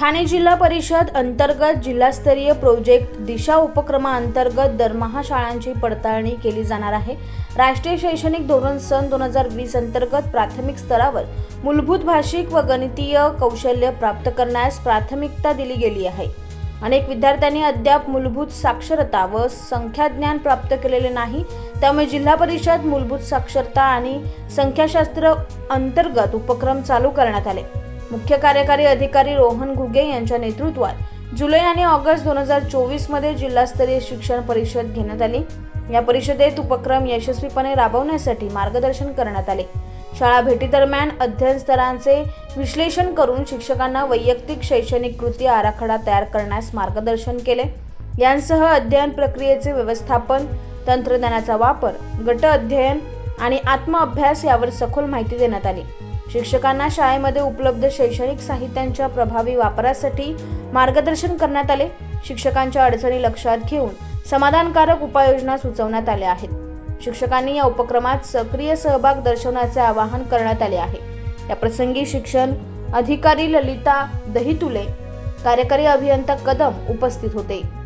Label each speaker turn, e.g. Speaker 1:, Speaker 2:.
Speaker 1: ठाणे जिल्हा परिषद अंतर्गत जिल्हास्तरीय प्रोजेक्ट दिशा उपक्रमाअंतर्गत दरमहा शाळांची पडताळणी केली जाणार आहे. राष्ट्रीय शैक्षणिक धोरण सन दोन हजार वीस अंतर्गत प्राथमिक स्तरावर मूलभूत भाषिक व गणितीय कौशल्य प्राप्त करण्यास प्राथमिकता दिली गेली आहे. अनेक विद्यार्थ्यांनी अद्याप मूलभूत साक्षरता व संख्याज्ञान प्राप्त केलेले नाही. त्यामुळे जिल्हा परिषद मूलभूत साक्षरता आणि संख्याशास्त्र अंतर्गत उपक्रम चालू करण्यात आले. मुख्य कार्यकारी अधिकारी रोहन घुगे यांच्या नेतृत्वात जुलै आणि ऑगस्ट दोन हजार चोवीसमध्ये जिल्हास्तरीय शिक्षण परिषद घेण्यात आली. या परिषदेत उपक्रम यशस्वीपणे राबवण्यासाठी मार्गदर्शन करण्यात आले. शाळा भेटीदरम्यान अध्ययन स्तरांचे विश्लेषण करून शिक्षकांना वैयक्तिक शैक्षणिक कृती आराखडा तयार करण्यास मार्गदर्शन केले. यांसह अध्ययन प्रक्रियेचे व्यवस्थापन तंत्रज्ञानाचा वापर गट अध्ययन आणि आत्मअभ्यास यावर सखोल माहिती देण्यात आली. शिक्षकांना शाळेमध्ये उपलब्ध शैक्षणिक साहित्यांच्या प्रभावी वापरासाठी मार्गदर्शन करण्यात आले. शिक्षकांच्या अडचणी लक्षात घेऊन समाधानकारक उपाययोजना सुचवण्यात आल्या आहेत. शिक्षकांनी या उपक्रमात सक्रिय सहभाग दर्शवण्याचे आवाहन करण्यात आले आहे. या प्रसंगी शिक्षण अधिकारी ललिता दहितुले कार्यकारी अभियंता कदम उपस्थित होते.